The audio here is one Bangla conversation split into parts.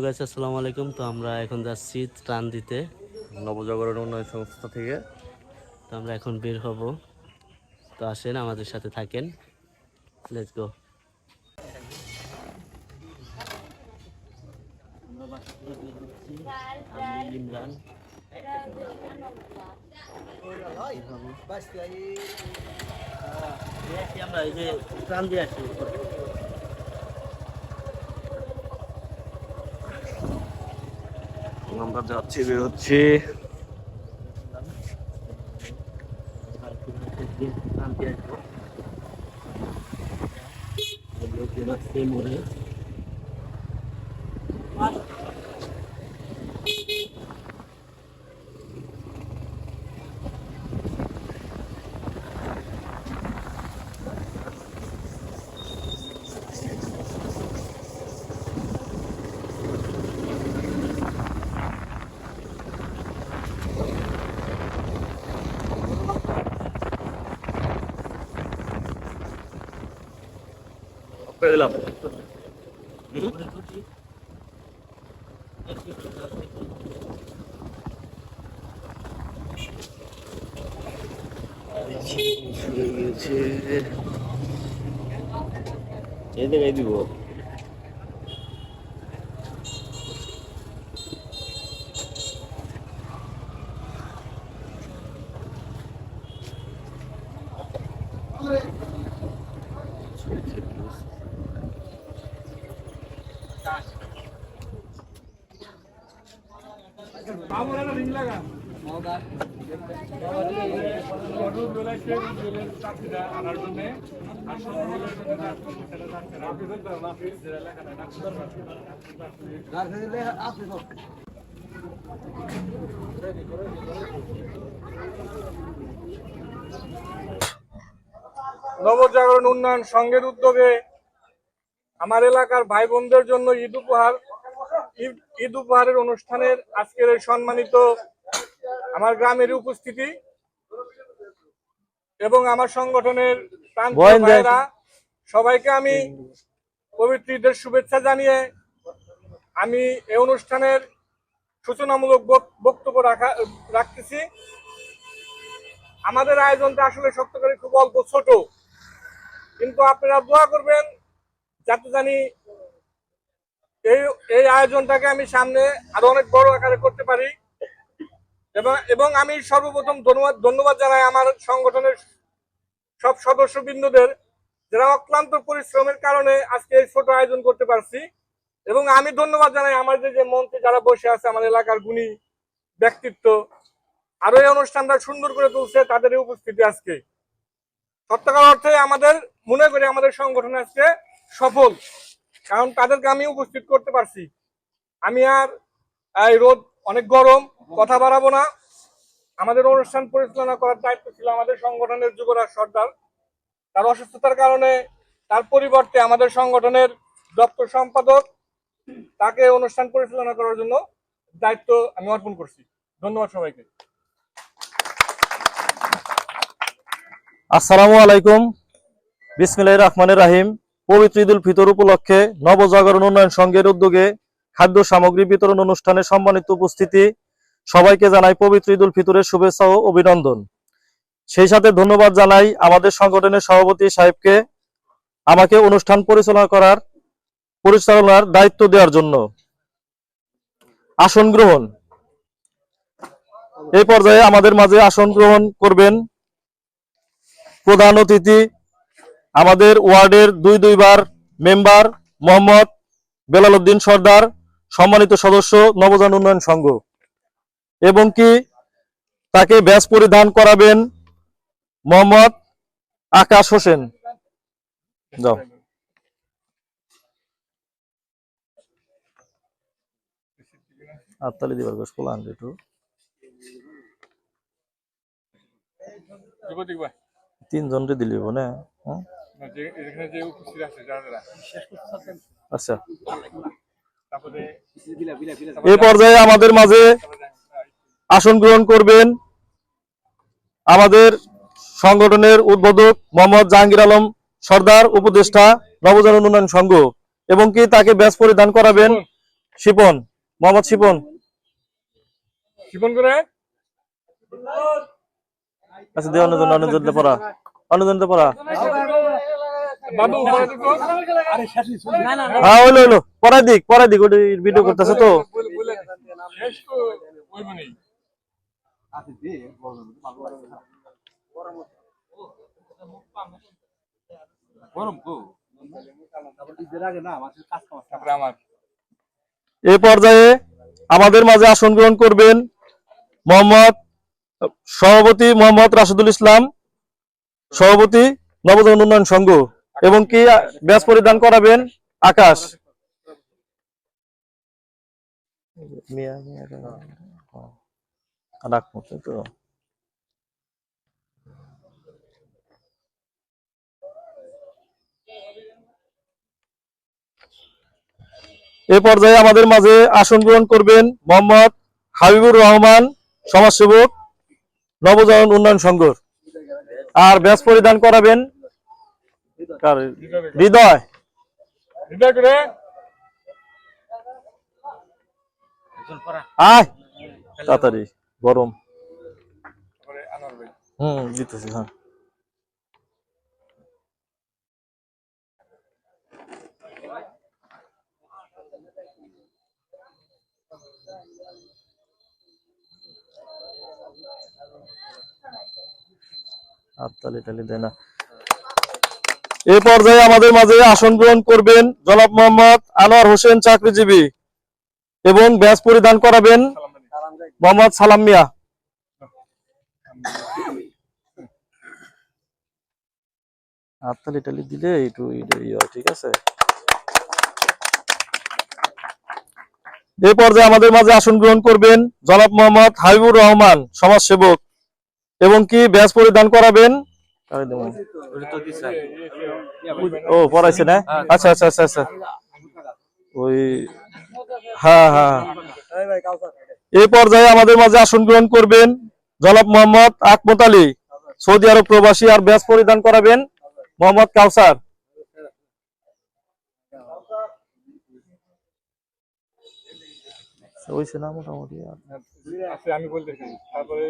হ্যালো গাইস আসসালামু আলাইকুম। তো আমরা এখন যাচ্ছি ত্রাণ দিতে। নবজাগরণ উন্নয়ন সংস্থা থেকে। তো আমরা এখন বের হব। তো আসেন আমাদের সাথে থাকেন। লেটস গো ইমরান আমরা এই যে ত্রাণ দিয়ে আসি। আমরা যাচ্ছি বের হচ্ছি দিলাম এই দিব। নবজাগরণ উন্নয়ন সংঘের উদ্যোগে আমার এলাকার ভাই বোনদের জন্য ঈদ উপহার ঈদ- উপহারের অনুষ্ঠানের আজকের এই সম্মানিত আমার গ্রামের উপস্থিতি এবং আমার সংগঠনের প্রান্তীয় ভাইয়েরা সবাইকে আমি পবিত্র ঈদের শুভেচ্ছা জানিয়ে আমি এই অনুষ্ঠানের সূচনামূলক বক- বক্তব্য রাখা রাখতেছি। আমাদের আয়োজনটা আসলে সত্য করে খুব অল্প ছোট। কিন্তু আপনারা দোয়া করবেন যাতে জানি এই এই আয়োজনটাকে আমি সামনে আরও অনেক বড় আকারে করতে পারি। এবং এবং আমি সর্বপ্রথম ধন্যবাদ ধন্যবাদ জানাই আমার সংগঠনের সব সদস্যবৃন্দদের যারা অক্লান্ত পরিশ্রমের কারণে আজকে এই ছোট আয়োজন করতে পারছি, এবং আমি ধন্যবাদ জানাই আমাদের যে মন্ত্রী যারা বসে আছে, আমার এলাকার গুণী ব্যক্তিত্ব। আরও এই অনুষ্ঠানটা সুন্দর করে তুলছে তাদের উপস্থিতি আজকে। সত্যকার অর্থে আমাদের, মনে করি আমাদের সংগঠন আজকে সফল, কারণ তাদেরকে আমি উপস্থিত করতে পারছি। আমি আর, এই রোদ অনেক গরম, কথা বাড়াবো না। আমাদের অনুষ্ঠান পরিচালনা করার দায়িত্ব ছিল আমাদের সংগঠনের যুবরাজ সর্দার। তার অসুস্থতার কারণে তার পরিবর্তে আমাদের সংগঠনের দপ্তর সম্পাদক তাকে অনুষ্ঠান পরিচালনা করার জন্য দায়িত্ব আমি অর্পণ করছি। ধন্যবাদ সবাইকে। আসসালামু আলাইকুম। বিসমিল্লাহ রহমানের রাহিম। পবিত্র ঈদুল ফিতর উপলক্ষে নবজাগরণ উন্নয়ন সংঘের উদ্যোগে খাদ্য সামগ্রী বিতরণ অনুষ্ঠানে সম্মানিত উপস্থিতি। সবাইকে জানাই পবিত্র ঈদুল ফিতরের শুভেচ্ছা ও অভিনন্দন। সেই সাথে ধন্যবাদ জানাই আমাদের সংগঠনের সভাপতি সাহেবকে আমাকে অনুষ্ঠান পরিচালনা করার, পরিচালনার দায়িত্ব দেওয়ার জন্য। আসন গ্রহণ। এই পর্যায়ে আমাদের মাঝে আসন গ্রহণ করবেন প্রধান অতিথি, আমাদের ওয়ার্ডের দুই দুইবার মেম্বার মোহাম্মদ বেলাল উদ্দিন সর্দার, সম্মানিত সদস্য নবজান উন্নয়ন সংঘ। এবং কি তাকে ব্যাস পরিধান করাবেন মোহাম্মদ আকাশ হোসেন। যাও। আত্মালি দিবার গোস পোলা আনবে একটু রে দিলিব না? হুম? যে এখানে যে উপস্থিত আছে যারা যারা। আচ্ছা। এই পর্যায়ে আমাদের মাঝে আসন গ্রহণ করবেন আমাদের সংগঠনের উদ্বোধক মোহাম্মদ জাহাঙ্গীর আলম সর্দার উপদেষ্টা নবজাগরণ উন্নয়ন সংঘ এবং কি তাকে ব্যাস পরিধান করাবেন? শিপন মোহাম্মদ শিপন। করে? আচ্ছা পড়া। পড়া। হ্যাঁ পড়াই দিক পড়াই দিক ওটা ভিডিও করতেছে তো। শেষ মানে এই পর্যায়ে আমাদের মাঝে আসন গ্রহণ করবেন মোহাম্মদ সভাপতি মোহাম্মদ রাশিদুল ইসলাম সভাপতি নবজন উন্নয়ন সংঘ এবং কি ব্যাস পরিধান করাবেন আকাশ? মিয়া মিয়া রাখব তো। এ পর্যায়ে আমাদের মাঝে আসন গ্রহণ করবেন মোহাম্মদ হাবিবুর রহমান সমাজসেবক নবজাগরণ উন্নয়ন সংঘ আর ব্যাস পরিধান করাবেন কার? হৃদয়। আয়। তাড়াতাড়ি গরম। হুম দিতেছি হ্যাঁ। হাততালি দেয় না। এই পর্যায়ে আমাদের মাঝে আসন গ্রহণ করবেন জনাব মোহাম্মদ আনোয়ার হোসেন চাকরিজীবী এবং ব্যাস পরিধান করাবেন মোহাম্মদ সালাম মিয়া। ইয়ে হয়, ঠিক আছে? এই পর্যায়ে আমাদের মাঝে আসন গ্রহণ করবেন জনাব মোহাম্মদ হাবিবুর রহমান সমাজসেবক। এবং কি ব্যাস পরিধান করাবেন? ও পড়াইছে না? আচ্ছা আচ্ছা আচ্ছা আচ্ছা। ওই হ্যাঁ হ্যাঁ। এই পর্যায়ে আমাদের মাঝে আসন গ্রহণ করবেন জনাব মোহাম্মদ আকমত আলী। সৌদি আরব প্রবাসী আর ব্যাস পরিধান করাবেন মোহাম্মদ কাউসার। হইছে না মোটামুটি আমি বলতেছি। তারপরে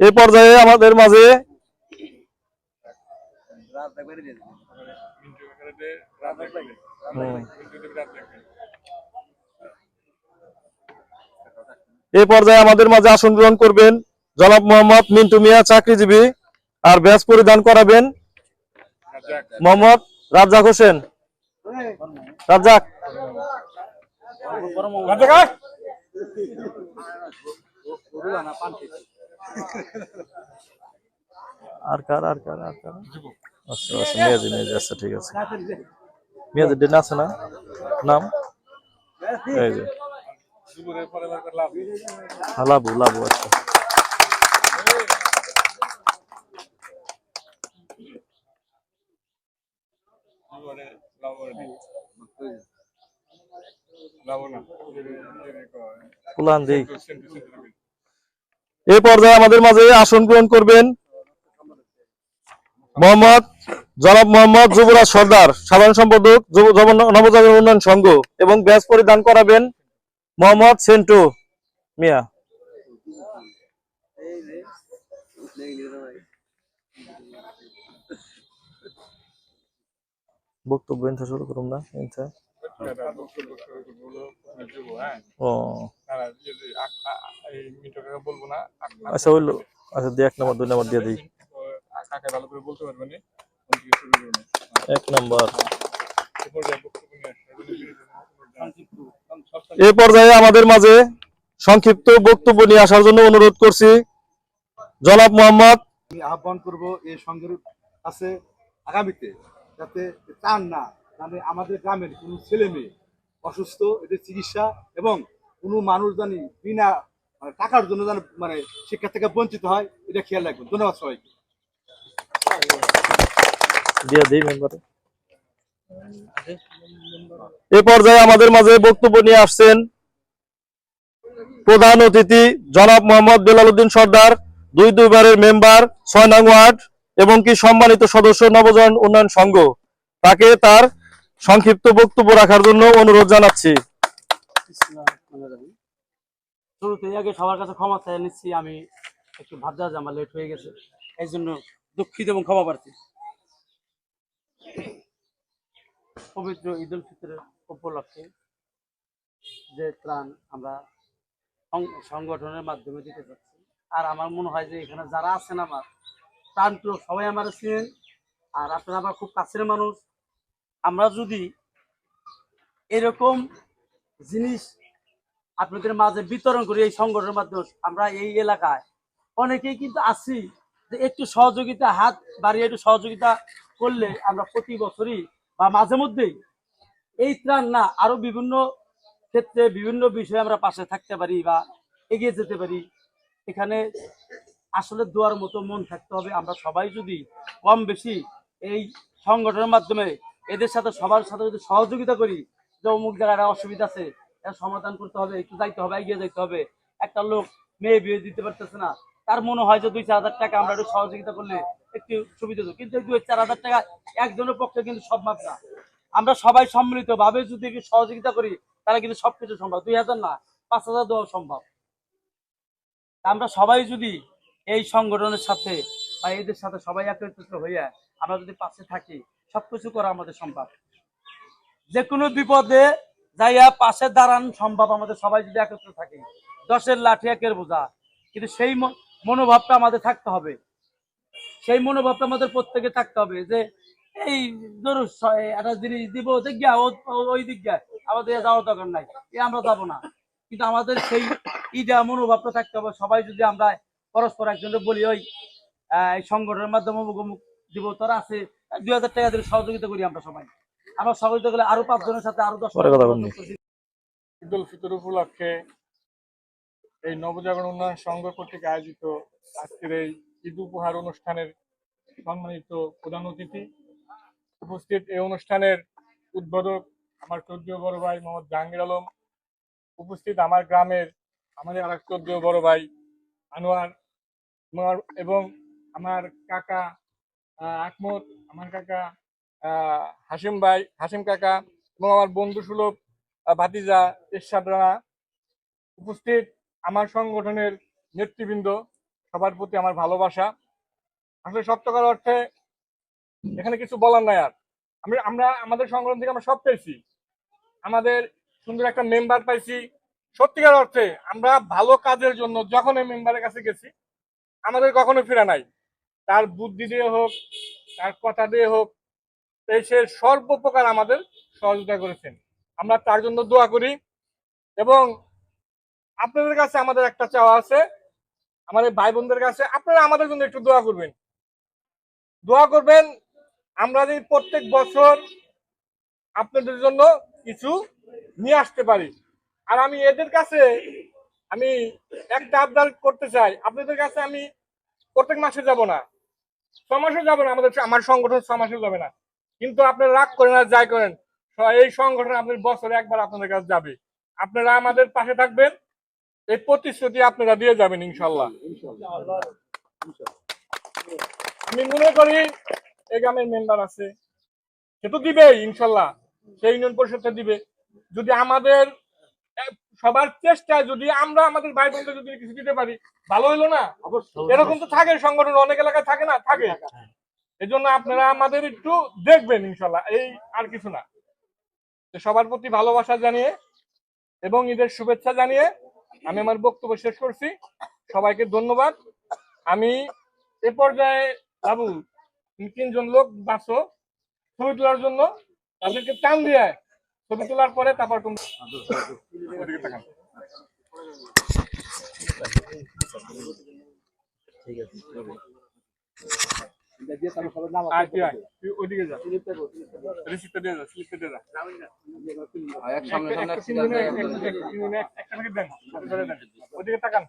এই পর্যায়ে আমাদের মাঝে এই পর্যায়ে আমাদের মাঝে আসন গ্রহণ করবেন জনাব মোহাম্মদ মিন্টু মিয়া চাকরিজীবী আর ব্যাস পরিধান করাবেন মোহাম্মদ রাজ্জাক হোসেন। রাজ্জাক! রাজাক আয়। আর কার আর কার আর কার আচ্ছা আচ্ছা মেয়াদি মেয়াদি আচ্ছা ঠিক আছে মেয়াদি ডেন আছে না নাম এই যে যুবকের পরে বার করলাম হ্যাঁ, লাবু লাবু আচ্ছা যুবরে এই পর্যায়ে আমাদের মাঝে আসন গ্রহণ করবেন মোহাম্মদ জনাব মোহাম্মদ যুবরাজ সর্দার সাধারণ সম্পাদক নবজাগরণ উন্নয়ন সংঘ এবং ব্যাস পরিধান করাবেন মোহাম্মদ সেন্টু মিয়া। বক্তব্য শুরু করুন না ও। আচ্ছা হইল আচ্ছা দিয়ে এক নম্বর দুই নম্বর দিয়ে দিই। এক নম্বর। এই পর্যায়ে আমাদের মাঝে সংক্ষিপ্ত বক্তব্য নিয়ে আসার জন্য অনুরোধ করছি। জনাব মোহাম্মদ। আমি আহ্বান করব এই সংঘের কাছে আগামীতে যাতে চান না মানে আমাদের গ্রামের কোনো ছেলে মেয়ে অসুস্থ, এদের চিকিৎসা এবং কোনো মানুষ জানি বিনা মানে টাকার জন্য যেন মানে শিক্ষা থেকে বঞ্চিত হয়, এটা খেয়াল রাখবেন। ধন্যবাদ সবাইকে। এ পর্যায়ে আমাদের মাঝে বক্তব্য নিয়ে আসছেন প্রধান অতিথি জনাব মোহাম্মদ বেলাল উদ্দিন সর্দার, দুই দুইবারের মেম্বার ছয় নং ওয়ার্ড, এবং কি সম্মানিত সদস্য নবজন উন্নয়ন সংঘ। তাকে তার সংক্ষিপ্ত বক্তব্য রাখার জন্য অনুরোধ জানাচ্ছি। শুরুতে আগে সবার কাছে ক্ষমা চাই নিচ্ছি, আমি একটু যে আমার লেট হয়ে গেছে, এই জন্য দুঃখিত এবং ক্ষমা প্রার্থী। পবিত্র ঈদ উল ফিতরের উপলক্ষে যে ত্রাণ আমরা সংগঠনের মাধ্যমে দিতে চাচ্ছি আর আমার মনে হয় যে এখানে যারা আছেন আমার প্রিয় সবাই আমার চিনেন আর আপনারা আমার খুব কাছের মানুষ আমরা যদি এরকম জিনিস আপনাদের মাঝে বিতরণ করি এই সংগঠনের মাধ্যমে, আমরা এই এলাকায় অনেকেই কিন্তু আছি যে একটু সহযোগিতা, হাত বাড়িয়ে একটু সহযোগিতা করলে আমরা প্রতি বছরই বা মাঝে মধ্যেই এই ত্রাণ না, আরও বিভিন্ন ক্ষেত্রে বিভিন্ন বিষয়ে আমরা পাশে থাকতে পারি বা এগিয়ে যেতে পারি। এখানে আসলে দোয়ার মতো মন থাকতে হবে। আমরা সবাই যদি কম বেশি এই সংগঠনের মাধ্যমে এদের সাথে, সবার সাথে যদি সহযোগিতা করি, যে অমুক জায়গায় অসুবিধা আছে, এর সমাধান করতে হবে, একটু যাইতে হবে, এগিয়ে যাইতে হবে। একটা লোক মেয়ে বিয়ে দিতে পারতেছে না, তার মনে হয় যে দুই চার হাজার টাকা আমরা একটু সহযোগিতা করলে একটু সুবিধা হতো। কিন্তু দুই চার হাজার টাকা একজনের পক্ষে কিন্তু সম্ভব না। আমরা সবাই সম্মিলিত ভাবে যদি একটু সহযোগিতা করি, তাহলে কিন্তু সবকিছু সম্ভব। দুই হাজার না, পাঁচ হাজার দেওয়া সম্ভব। আমরা সবাই যদি এই সংগঠনের সাথে বা এদের সাথে সবাই একত্রিত হইয়া আমরা যদি পাশে থাকি সবকিছু করা আমাদের সম্ভব। যে কোনো বিপদে যাইয়া পাশে দাঁড়ান সম্ভব আমাদের সবাই যদি একত্র থাকি। দশের লাঠি একের বোঝা। কিন্তু সেই মনোভাবটা আমাদের থাকতে হবে। সেই মনোভাবটা আমাদের প্রত্যেকে থাকতে হবে যে, এই ধরো একটা জিনিস দিব দেখ গিয়া ওই দিক গিয়া। আমাদের যাওয়ার দরকার নাই। এ আমরা যাব না। কিন্তু আমাদের সেই ইটা মনোভাবটা থাকতে হবে। সবাই যদি আমরা পরস্পর একজনকে বলি, ওই সংগঠনের মাধ্যমে অমুক দিব, তোরা আছে দুই হাজার টাকা দিয়ে সহযোগিতা করি আমরা সবাই। আমরা সহযোগিতা করলে আরও পাঁচজনের সাথে আরও দশ ঈদ উল ফিতর উপলক্ষে এই নবজাগরণ উন্নয়ন সংঘ কর্তৃক আয়োজিত আজকের এই ঈদ উপহার অনুষ্ঠানের সম্মানিত প্রধান অতিথি উপস্থিত। এই অনুষ্ঠানের উদ্বোধক আমার চোদ্দীয় বড় ভাই মোহাম্মদ জাহাঙ্গীর আলম উপস্থিত আমার গ্রামের আমাদের আর এক চোদ্দীয় বড় ভাই আনোয়ার আনোয়ার এবং আমার কাকা আহ, আকমত আমার কাকা হাসিম ভাই, হাসিম কাকা এবং আমার বন্ধু সুলভ ভাতিজা, এরশাদ রানা উপস্থিত আমার সংগঠনের নেতৃবৃন্দ। সবার প্রতি আমার ভালোবাসা। আসলে সত্যকার অর্থে এখানে কিছু বলার নাই আর। আমি, আমরা, আমাদের সংগঠন থেকে আমরা সব পেয়েছি। আমাদের সুন্দর একটা মেম্বার পাইছি। সত্যিকার অর্থে আমরা ভালো কাজের জন্য যখন এই মেম্বারের কাছে গেছি, আমাদের কখনো ফেরা নাই। তার বুদ্ধি দিয়ে হোক তার কথা দিয়ে হোক সে সর্বপ্রকার আমাদের সহযোগিতা করেছেন। আমরা তার জন্য দোয়া করি এবং আপনাদের কাছে আমাদের একটা চাওয়া আছে, আমাদের ভাই বোনদের কাছে, আপনারা আমাদের জন্য একটু দোয়া করবেন। দোয়া করবেন, আমরা যদি প্রত্যেক বছর আপনাদের জন্য কিছু নিয়ে আসতে পারি। আর আমি এদের কাছে, আমি একটা আবদার করতে চাই, আপনাদের কাছে আমি প্রত্যেক মাসে যাব না। ছ মাসে যাব না, আমাদের আমার সংগঠন ছ মাসে যাবে না। কিন্তু আপনারা রাগ করেন আর যাই করেন এই সংগঠন আপনার বছরে একবার আপনাদের কাছে যাবে। আপনারা আমাদের পাশে থাকবেন, এই প্রতিশ্রুতি আপনারা দিয়ে যাবেন, ইনশাল্লাহ। আমি মনে করি, এই গ্রামের মেম্বার আছে, সে তো দিবেই, ইনশাল্লাহ। সেই ইউনিয়ন পরিষদটা দিবে। যদি আমাদের সবার চেষ্টায় যদি আমরা আমাদের ভাই বোনদের যদি কিছু দিতে পারি ভালো হইল না? এরকম তো থাকে সংগঠন অনেক এলাকায় থাকে না? থাকে। এই জন্য আপনারা আমাদের একটু দেখবেন ইনশাল্লাহ। এই আর কিছু না। সবার প্রতি ভালোবাসা জানিয়ে এবং ঈদের শুভেচ্ছা জানিয়ে আমি আমার বক্তব্য শেষ করছি। সবাইকে ধন্যবাদ। আমি এ পর্যায়ে বাবু তিনজন লোক ছবি তোলার জন্য। তাদেরকে টান দিয়ে ছবি তোলার পরে তারপর আর এক- দিনে এক- একটা করে দেন। ওদিকে তাকান।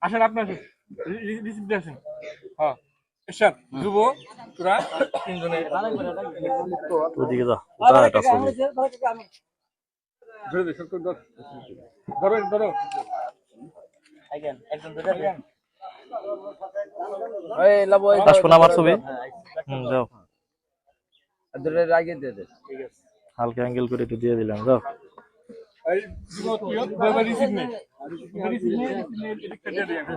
আসেন, আপনি আসেন। রিসিপ্ট আসেন। হ্যাঁ। এরশাদ যুব তোরা তিনজনে ওদিকে যা ধরে দে সত্তর ধর। ধরো ধরো। একজন ধরে ধরেন। আসব না আমার ছবি। হুম যাও। আগে দিয়ে দে হালকা অ্যাঙ্গেল করে একটু দিয়ে দিলাম যাও। এই বিনোদ, বিনোদ, বাবা রিসিভ নেই রিসিভ নেই রিসিভ নেই এদিকটা দিয়ে। এদিকে